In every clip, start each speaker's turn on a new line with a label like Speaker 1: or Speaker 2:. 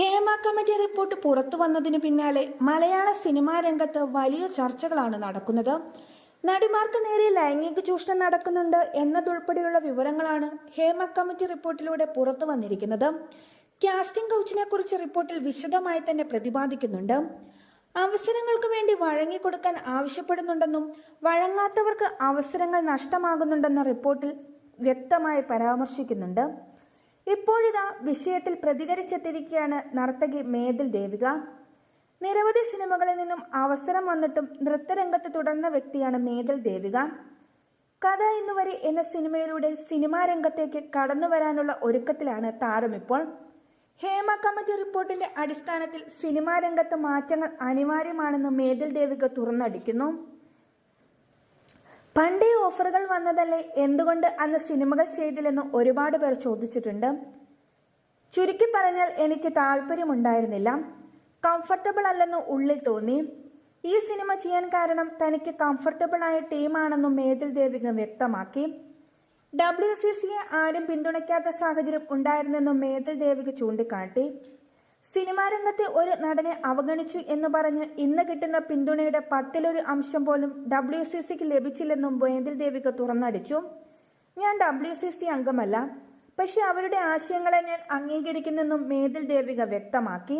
Speaker 1: Hema committee report പുറത്തു വന്നതിന് പിന്നാലെ മലയാള സിനിമാ രംഗത്ത് വലിയ ചർച്ചകളാണ് നടക്കുന്നത്. നടിമാർക്ക് നേരെ ലൈംഗിക ചൂഷണം നടക്കുന്നുണ്ട് എന്നതുൾപ്പെടെയുള്ള വിവരങ്ങളാണ് ഹേമ കമ്മിറ്റി റിപ്പോർട്ടിലൂടെ പുറത്തു വന്നിരിക്കുന്നത്. കാസ്റ്റിംഗ് കൗച്ചിനെ കുറിച്ച് റിപ്പോർട്ടിൽ വിശദമായി തന്നെ പ്രതിപാദിക്കുന്നുണ്ട്. അവസരങ്ങൾക്ക് വേണ്ടി വഴങ്ങിക്കൊടുക്കാൻ ആവശ്യപ്പെടുന്നുണ്ടെന്നും വഴങ്ങാത്തവർക്ക് അവസരങ്ങൾ നഷ്ടമാകുന്നുണ്ടെന്ന റിപ്പോർട്ടിൽ വ്യക്തമായി പരാമർശിക്കുന്നുണ്ട്. ഇപ്പോഴിതാ വിഷയത്തിൽ പ്രതികരിച്ചെത്തിയിരിക്കുകയാണ് നർത്തകി മേതിൽ ദേവിക. നിരവധി സിനിമകളിൽ നിന്നും അവസരം വന്നിട്ടും നൃത്തരംഗത്ത് തുടർന്ന വ്യക്തിയാണ് മേതിൽ ദേവിക. കഥ ഇന്നുവരെ എന്ന സിനിമയിലൂടെ സിനിമാ രംഗത്തേക്ക് കടന്നു വരാനുള്ള ഒരുക്കത്തിലാണ് താരം ഇപ്പോൾ. ഹേമ കമ്മിറ്റി റിപ്പോർട്ടിന്റെ അടിസ്ഥാനത്തിൽ സിനിമാ രംഗത്ത് മാറ്റങ്ങൾ അനിവാര്യമാണെന്ന് മേതിൽ ദേവിക തുറന്നടിക്കുന്നു. പണ്ടേ ഓഫറുകൾ വന്നതല്ലേ? എന്തുകൊണ്ട് അന്ന് സിനിമകൾ ചെയ്തില്ലെന്ന് ഒരുപാട് പേർ ചോദിച്ചിട്ടുണ്ട്. ചുരുക്കി പറഞ്ഞാൽ എനിക്ക് താല്പര്യമുണ്ടായിരുന്നില്ല. കംഫർട്ടബിൾ അല്ലെന്ന് ഉള്ളിൽ തോന്നി. ഈ സിനിമ ചെയ്യാൻ കാരണം തനിക്ക് കംഫർട്ടബിൾ ആയ ടീമാണെന്നും മേതിൽ ദേവിക വ്യക്തമാക്കി. ഡബ്ല്യു സി സിയെ ആരും പിന്തുണയ്ക്കാത്ത സാഹചര്യം ഉണ്ടായിരുന്നെന്നും മേതിൽ ദേവിക ചൂണ്ടിക്കാട്ടി. സിനിമാ രംഗത്തെ ഒരു നടനെ അവഗണിച്ചു എന്ന് പറഞ്ഞ് ഇന്ന് കിട്ടുന്ന പിന്തുണയുടെ പത്തിലൊരു അംശം പോലും ഡബ്ല്യു സി സിക്ക് ലഭിച്ചില്ലെന്നും ബോയന്തിൽ ദേവിക തുറന്നടിച്ചു. ഞാൻ ഡബ്ല്യു സി സി അംഗമല്ല. പക്ഷെ അവരുടെ ആശയങ്ങളെ ഞാൻ അംഗീകരിക്കുന്നെന്നും മേതിൽ ദേവിക വ്യക്തമാക്കി.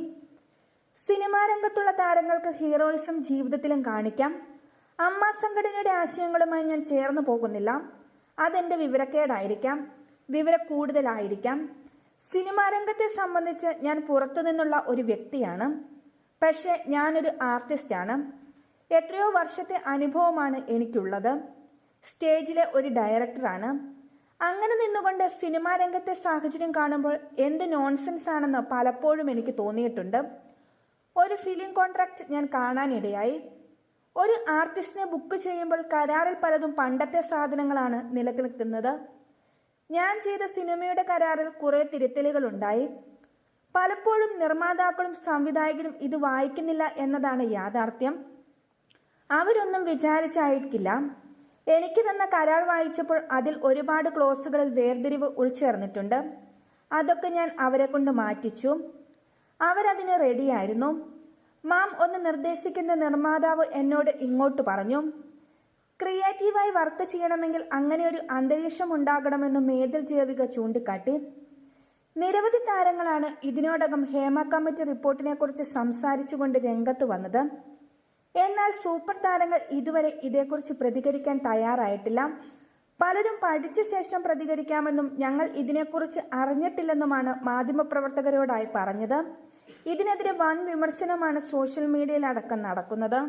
Speaker 1: സിനിമാ രംഗത്തുള്ള താരങ്ങൾക്ക് ഹീറോയിസം ജീവിതത്തിലും കാണിക്കാം. അമ്മ സംഘടനയുടെ ആശയങ്ങളുമായി ഞാൻ ചേർന്നു പോകുന്നില്ല. അതെന്റെ വിവരക്കേടായിരിക്കാം. വിവര കൂടുതലായിരിക്കാം സിനിമാ രംഗത്തെ സംബന്ധിച്ച് ഞാൻ പുറത്തു നിന്നുള്ള ഒരു വ്യക്തിയാണ്. പക്ഷെ ഞാനൊരു ആർട്ടിസ്റ്റാണ്. എത്രയോ വർഷത്തെ അനുഭവമാണ് എനിക്കുള്ളത്. സ്റ്റേജിലെ ഒരു ഡയറക്ടറാണ്. അങ്ങനെ നിന്നുകൊണ്ട് സിനിമാ രംഗത്തെ സാഹചര്യം കാണുമ്പോൾ എന്ത് നോൺസെൻസ് ആണെന്ന് പലപ്പോഴും എനിക്ക് തോന്നിയിട്ടുണ്ട്. ഒരു ഫിലിം കോൺട്രാക്ട് ഞാൻ കാണാനിടയായി. ഒരു ആർട്ടിസ്റ്റിനെ ബുക്ക് ചെയ്യുമ്പോൾ കരാറിൽ പലതും പണ്ടത്തെ സാധനങ്ങളാണ് നിലനിൽക്കുന്നത്. ഞാൻ ചെയ്ത സിനിമയുടെ കരാറിൽ കുറെ തിരുത്തലുകൾ ഉണ്ടായി. പലപ്പോഴും നിർമ്മാതാക്കളും സംവിധായകരും ഇത് വായിക്കുന്നില്ല എന്നതാണ് യാഥാർത്ഥ്യം. അവരൊന്നും വിചാരിച്ചായിരിക്കില്ല. എനിക്ക് തന്ന കരാർ വായിച്ചപ്പോൾ അതിൽ ഒരുപാട് ക്ലോസുകളിൽ വേർതിരിവ് ഉൾച്ചേർന്നിട്ടുണ്ട്. അതൊക്കെ ഞാൻ അവരെ കൊണ്ട് മാറ്റിച്ചു. അവരതിന് റെഡിയായിരുന്നു. മാം ഒന്ന് നിർദ്ദേശിക്കുന്ന നിർമ്മാതാവ് എന്നോട് ഇങ്ങോട്ട് പറഞ്ഞു. ക്രിയേറ്റീവായി വർക്ക് ചെയ്യണമെങ്കിൽ അങ്ങനെ ഒരു അന്തരീക്ഷം ഉണ്ടാകണമെന്ന് മേതിൽ ജൈവിക ചൂണ്ടിക്കാട്ടി. നിരവധി താരങ്ങളാണ് ഇതിനോടകം ഹേമ കമ്മിറ്റി റിപ്പോർട്ടിനെ കുറിച്ച് സംസാരിച്ചുകൊണ്ട് രംഗത്ത് വന്നത്. എന്നാൽ സൂപ്പർ താരങ്ങൾ ഇതുവരെ ഇതേക്കുറിച്ച് പ്രതികരിക്കാൻ തയ്യാറായിട്ടില്ല. പലരും പഠിച്ച ശേഷം പ്രതികരിക്കാമെന്നും ഞങ്ങൾ ഇതിനെക്കുറിച്ച് അറിഞ്ഞിട്ടില്ലെന്നുമാണ് മാധ്യമപ്രവർത്തകരോടായി പറഞ്ഞത്. ഇതിനെതിരെ വൻ വിമർശനമാണ് സോഷ്യൽ മീഡിയയിലടക്കം നടക്കുന്നത്.